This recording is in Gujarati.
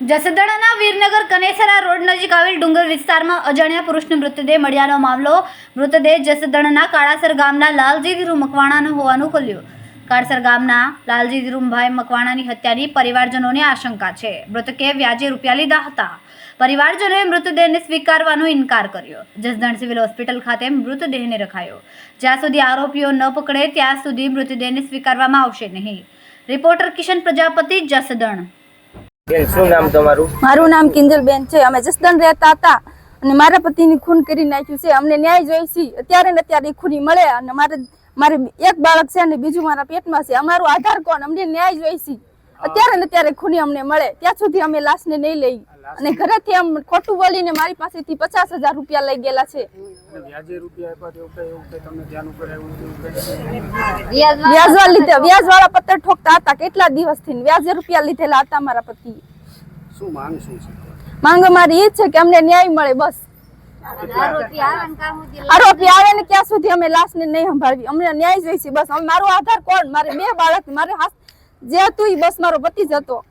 જસદણના વીરનગર કનેસરા રોડ નજીક આવેલ ડુંગર વિસ્તારમાં અજાણ્યા પુરુષનો મૃતદેહ મળ્યાનો મામલો. મૃતદેહ જસદણના કાળાસર ગામના લાલજી ધીરુ મકવાણાનો હોવાનું ખુલ્યું. કાળસર ગામના લાલજી ધીરુમભાઈ મકવાણાની હત્યાની પરિવારજનોને આશંકા છે. મૃતકે વ્યાજે રૂપિયા લીધા હતા. પરિવારજનોએ મૃતદેહને સ્વીકારવાનો ઇનકાર કર્યો. જસદણ સિવિલ હોસ્પિટલ ખાતે મૃતદેહને રખાયો. જ્યાં સુધી આરોપીઓ ન પકડે ત્યાં સુધી મૃતદેહને સ્વીકારવામાં આવશે નહીં. રિપોર્ટર કિશન પ્રજાપતિ જસદણ. મારું નામ કિંજલબેન છે. અમે જસદણ રહેતા હતા અને મારા પતિની ખૂન કરી નાખ્યું છે. અમને ન્યાય જોઈએ છે અત્યારે ને અત્યારે ખૂની મળે અને મારે મારે એક બાળક છે અને બીજું મારા પેટમાં છે. અમારું આધાર કોણ? અમને ન્યાય જોઈએ છે અત્યારે ને ત્યારે ખૂની અમને મળે. ત્યાં સુધી અમે લાશને નહીં લઈ. અને ઘરેથી આમ ખોટું બોલીને મારી પાસેથી પચાસ હજાર રૂપિયા લઈ ગયેલા છે. વ્યાજે રૂપિયા આપ્યા એવું કઈ એવું કઈ તમને ધ્યાન ઉપર આવ્યું એવું કઈ? વ્યાજવા લીધે વ્યાજ વાળા પત્તર ઠોકતા હતા કેટલા દિવસથી વ્યાજે રૂપિયા લીધેલા હતા મારા પતિ. શું માંગ શું છે? માંગ અમારી એ છે કે અમને ન્યાય મળે બસ. આરોપી આવે ને ક્યાં સુધી અમે લાશ ને નહીં સંભાળવી. અમને ન્યાય જોઈશે બસ. મારો આધાર કોણ? મારે બે બાળક મારે હાથ જે હતું ઈ બસ મારો પતિ જતો